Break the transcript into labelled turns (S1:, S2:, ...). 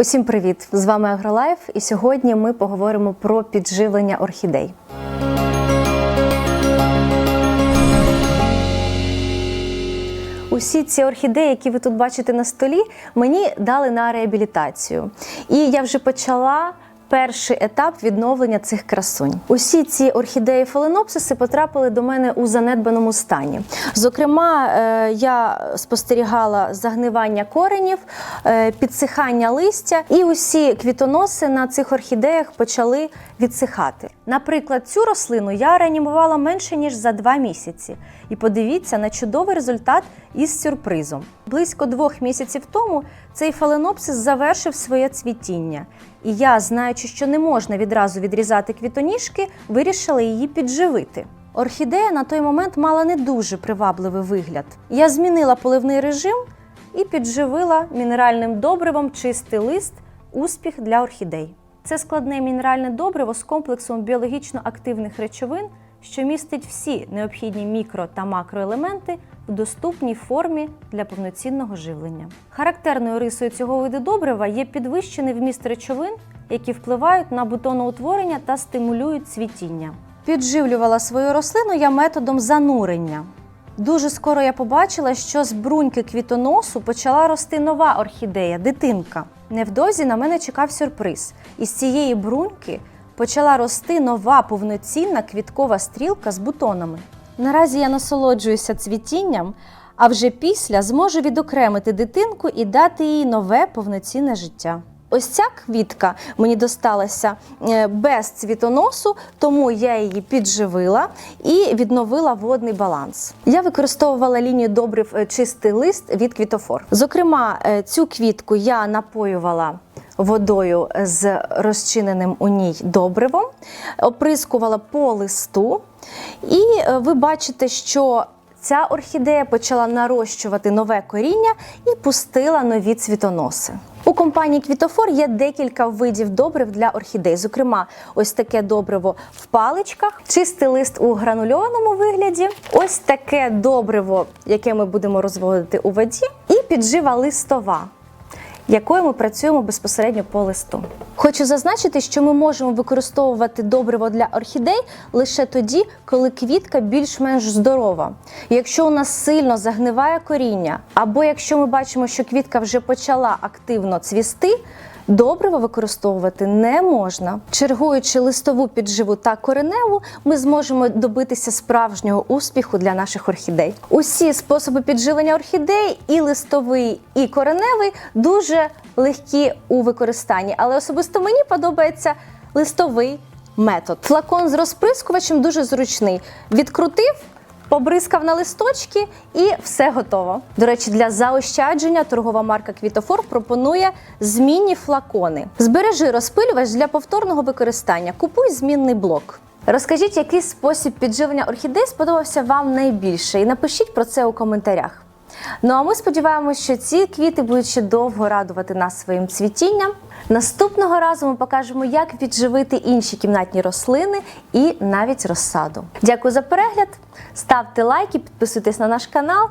S1: Усім привіт! З вами Агролайф, і сьогодні ми поговоримо про підживлення орхідей. Усі ці орхідеї, які ви тут бачите на столі, мені дали на реабілітацію. І я вже почала. Перший етап відновлення цих красунь. Усі ці орхідеї фаленопсиси потрапили до мене у занедбаному стані. Зокрема, е, я спостерігала загнивання коренів, е, підсихання листя, і усі квітоноси на цих орхідеях почали відсихати. Наприклад, цю рослину я реанімувала менше ніж за два місяці. І подивіться на чудовий результат із сюрпризом. Близько двох місяців тому цей фаленопсис завершив своє цвітіння. І я, знаючи, що не можна відразу відрізати квітоніжки, вирішила її підживити. Орхідея на той момент мала не дуже привабливий вигляд. Я змінила поливний режим і підживила мінеральним добривом чистий лист успіх для орхідей. Це складне мінеральне добриво з комплексом біологічно активних речовин, що містить всі необхідні мікро та макроелементи в доступній формі для повноцінного живлення. Характерною рисою цього виду добрива є підвищений вміст речовин, які впливають на бутоноутворення та стимулюють цвітіння. Підживлювала свою рослину я методом занурення. Дуже скоро я побачила, що з бруньки квітоносу почала рости нова орхідея, дитинка. Невдовзі на мене чекав сюрприз. Із цієї бруньки почала рости нова повноцінна квіткова стрілка з бутонами. Наразі я насолоджуюся цвітінням, а вже після зможу відокремити дитинку і дати їй нове повноцінне життя. Ось ця квітка мені досталася е, без цвітоносу, тому я її підживила і відновила водний баланс. Я використовувала лінію добрив е, чистий лист від квітофор. Зокрема, е, цю квітку я напоювала водою з розчиненим у ній добривом, оприскувала по листу, і ви бачите, що Ця орхідея почала нарощувати нове коріння і пустила нові цвітоноси. У компанії Квітофор є декілька видів добрив для орхідей. Зокрема, ось таке добриво в паличках, чистий лист у гранульованому вигляді, ось таке добриво, яке ми будемо розводити у воді, і піджива листова якою ми працюємо безпосередньо по листу. Хочу зазначити, що ми можемо використовувати добриво для орхідей лише тоді, коли квітка більш-менш здорова. Якщо у нас сильно загниває коріння, або якщо ми бачимо, що квітка вже почала активно цвісти. Добриво використовувати не можна. Чергуючи листову підживу та кореневу, ми зможемо добитися справжнього успіху для наших орхідей. Усі способи підживлення орхідей, і листовий, і кореневий, дуже легкі у використанні, але особисто мені подобається листовий метод. Флакон з розприскувачем дуже зручний. Відкрутив. Побризкав на листочки і все готово. До речі, для заощадження торгова марка Квітофор пропонує змінні флакони. Збережи розпилювач для повторного використання. Купуй змінний блок. Розкажіть, який спосіб підживлення орхідей сподобався вам найбільше, і напишіть про це у коментарях. Ну а ми сподіваємося, що ці квіти будуть ще довго радувати нас своїм цвітінням. Наступного разу ми покажемо, як підживити інші кімнатні рослини і навіть розсаду. Дякую за перегляд. Ставте лайки, підписуйтесь на наш канал.